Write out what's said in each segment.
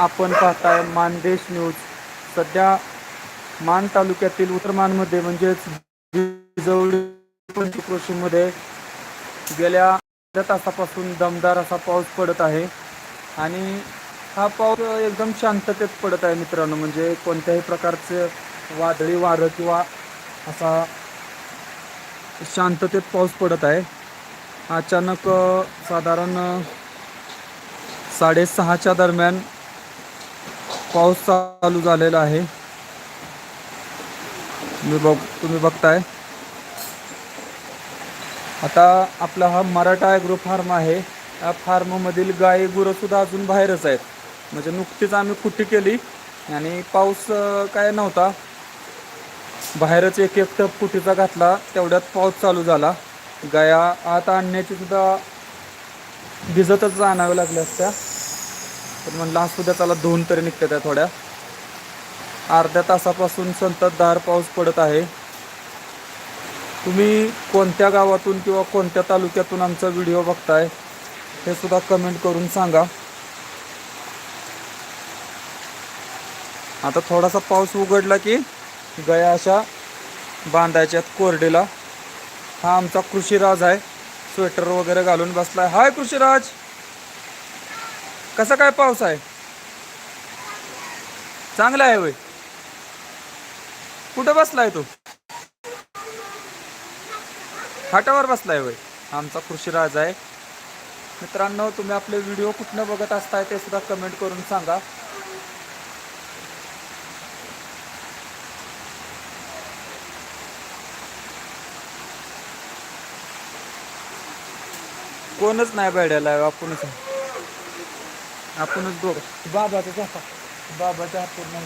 आपण पाहताय मानदेश न्यूज. सध्या मान तालुक्यातील उत्तरमानमध्ये म्हणजेच जिजवडी पंचक्रोशीमध्ये गेल्या अर्ध्या तासापासून दमदार असा पाऊस पडत आहे. आणि हा पाऊस एकदम शांततेत पडत आहे मित्रांनो. म्हणजे कोणत्याही प्रकारचं वादळी वारं किंवा असा शांततेत पाऊस पडत आहे. अचानक साधारण साडेसहाच्या दरम्यान पाऊस चालू झालेला आहे. मी बघ तुम्ही बघताय. आता आपला हा मराठा ॲग्रो फार्म आहे. या फार्ममधील गाई गुरं सुद्धा अजून बाहेरच आहेत. म्हणजे नुकतीच आम्ही कुट्टी केली आणि पाऊस काय नव्हता. बाहेरच एक एक टप कुटीचा घातला तेवढ्यात पाऊस चालू झाला. गाया आत आणण्याची सुद्धा भिजतच आणाव्या लागल्या असत्या. पण म्हणलं असू द्या त्याला धुवून तरी निघतात त्या थोड्या. अर्ध्या तासापासून संततधार पाऊस पडत आहे. तुम्ही कोणत्या गावातून किंवा कोणत्या तालुक्यातून आमचा व्हिडिओ बघताय हे सुद्धा कमेंट करून सांगा. आता थोडासा पाऊस उघडला की गया अशा बांधायच्यात कोरडीला. हा आमचा कृषीराज आहे. स्वेटर वगैरे घालून बसलाय. हाय कृषीराज! कसा काय पाऊस आहे? चांगला आहे वय कुठं बसलाय तो? फाटावर बसलाय वय आमचा कृषीराज आहे. मित्रांनो तुम्ही आपले व्हिडिओ कुठनं बघत असताय ते सुद्धा कमेंट करून सांगा. कोणच नाही बैड्याला आपणच आहे. आपणच दोघं. बाबाचा झाका बाबाच्या हात पूर्ण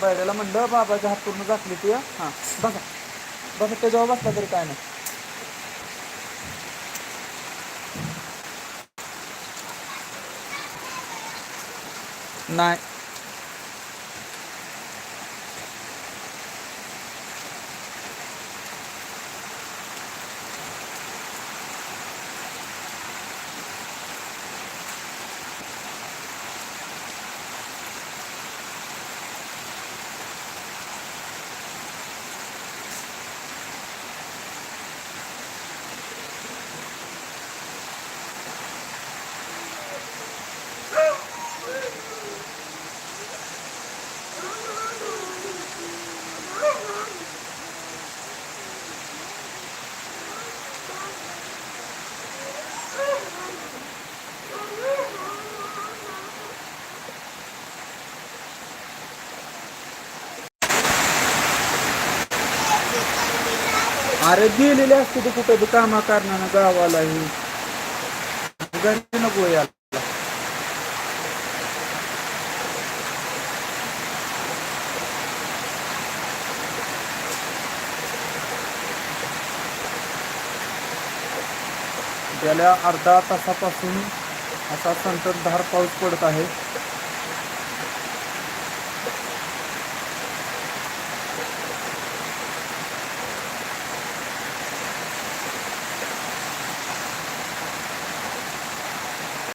बैड्याला म्हणलं बाबाच्या हात पूर्ण झाकली ती हां. बघा बघा त्याच्यावर बसला तरी काय नाही. नाही. अरे गेलेले असते ते कुठं कामा कारणानं गावालाही. घरी नको याला गेल्या अर्धा तासापासून असा संततधार पाऊस पडत आहे.